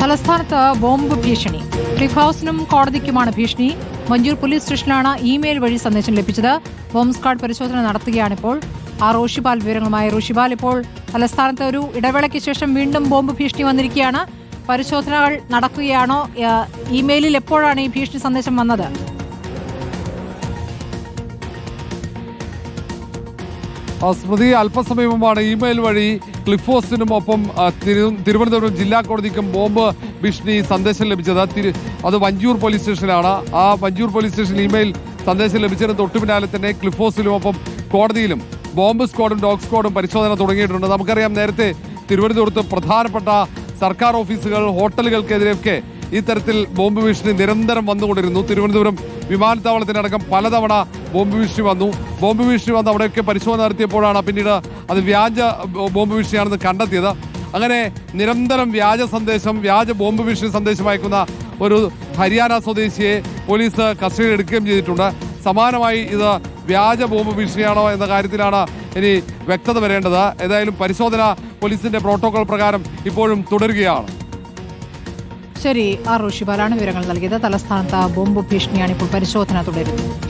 തലസ്ഥാനത്ത് ബോംബ് ഭീഷണി. ക്ലിഫ് ഹൌസിനും കോടതിക്കുമാണ് ഭീഷണി. മഞ്ചൂർ പോലീസ് സ്റ്റേഷനിലാണ് ഇമെയിൽ വഴി സന്ദേശം ലഭിച്ചത്. ബോംബ് സ്ക്വാഡ് പരിശോധന നടത്തുകയാണിപ്പോൾ. ആ റോഷിബാൽ വിവരങ്ങളുമായി റോഷിബാൽ ഇപ്പോൾ തലസ്ഥാനത്ത് ഒരു ഇടവേളയ്ക്ക് ശേഷം വീണ്ടും ബോംബ് ഭീഷണി വന്നിരിക്കുകയാണ്. പരിശോധനകൾ നടക്കുകയാണോ? ഇമെയിലിൽ എപ്പോഴാണ് ഈ ഭീഷണി സന്ദേശം വന്നത്? സ്മൃതി അല്പസമയം മുമ്പാണ് ഇമെയിൽ വഴി ക്ലിഫ് ഹൗസിനും ഒപ്പം തിരുവനന്തപുരം ജില്ലാ കോടതിക്കും ബോംബ് ഭീഷണി സന്ദേശം ലഭിച്ചത്. അത് വഞ്ചൂർ പോലീസ് സ്റ്റേഷനാണ് ആ വഞ്ചൂർ പോലീസ് സ്റ്റേഷനിൽ ഇമെയിൽ സന്ദേശം ലഭിച്ചതിന് തൊട്ടു പിന്നാലെ തന്നെ ക്ലിഫ് ഹൗസിലും ഒപ്പം കോടതിയിലും ബോംബ് സ്ക്വാഡും ഡോഗ് സ്ക്വാഡും പരിശോധന തുടങ്ങിയിട്ടുണ്ട്. നമുക്കറിയാം നേരത്തെ തിരുവനന്തപുരത്ത് പ്രധാനപ്പെട്ട സർക്കാർ ഓഫീസുകൾ ഹോട്ടലുകൾക്കെതിരെയൊക്കെ ഇത്തരത്തിൽ ബോംബ് ഭീഷണി നിരന്തരം വന്നുകൊണ്ടിരുന്നു. തിരുവനന്തപുരം വിമാനത്താവളത്തിനടക്കം പലതവണ ബോംബ് ഭീഷണി വന്നു. ബോംബ് ഭീഷണി വന്ന് അവിടെയൊക്കെ പരിശോധന നടത്തിയപ്പോഴാണ് പിന്നീട് അത് വ്യാജ ബോംബ് ഭീഷണിയാണെന്ന് കണ്ടെത്തിയത്. അങ്ങനെ നിരന്തരം വ്യാജ സന്ദേശം വ്യാജ ബോംബ് ഭീഷണി സന്ദേശം അയക്കുന്ന ഒരു ഹരിയാന സ്വദേശിയെ പോലീസ് കസ്റ്റഡിയിൽ എടുക്കുകയും ചെയ്തിട്ടുണ്ട്. സമാനമായി ഇത് വ്യാജ ബോംബ് ഭീഷണിയാണോ എന്ന കാര്യത്തിലാണ് ഇനി വ്യക്തത വരേണ്ടത്. ഏതായാലും പരിശോധന പോലീസിന്റെ പ്രോട്ടോകോൾ പ്രകാരം ഇപ്പോഴും തുടരുകയാണ്. ശരി ആർ റോഷിപാലാണ് വിവരങ്ങൾ നൽകിയത്. തലസ്ഥാനത്ത് ബോംബ് ഭീഷണിയാണ് ഇപ്പോൾ പരിശോധന തുടരുന്നത്.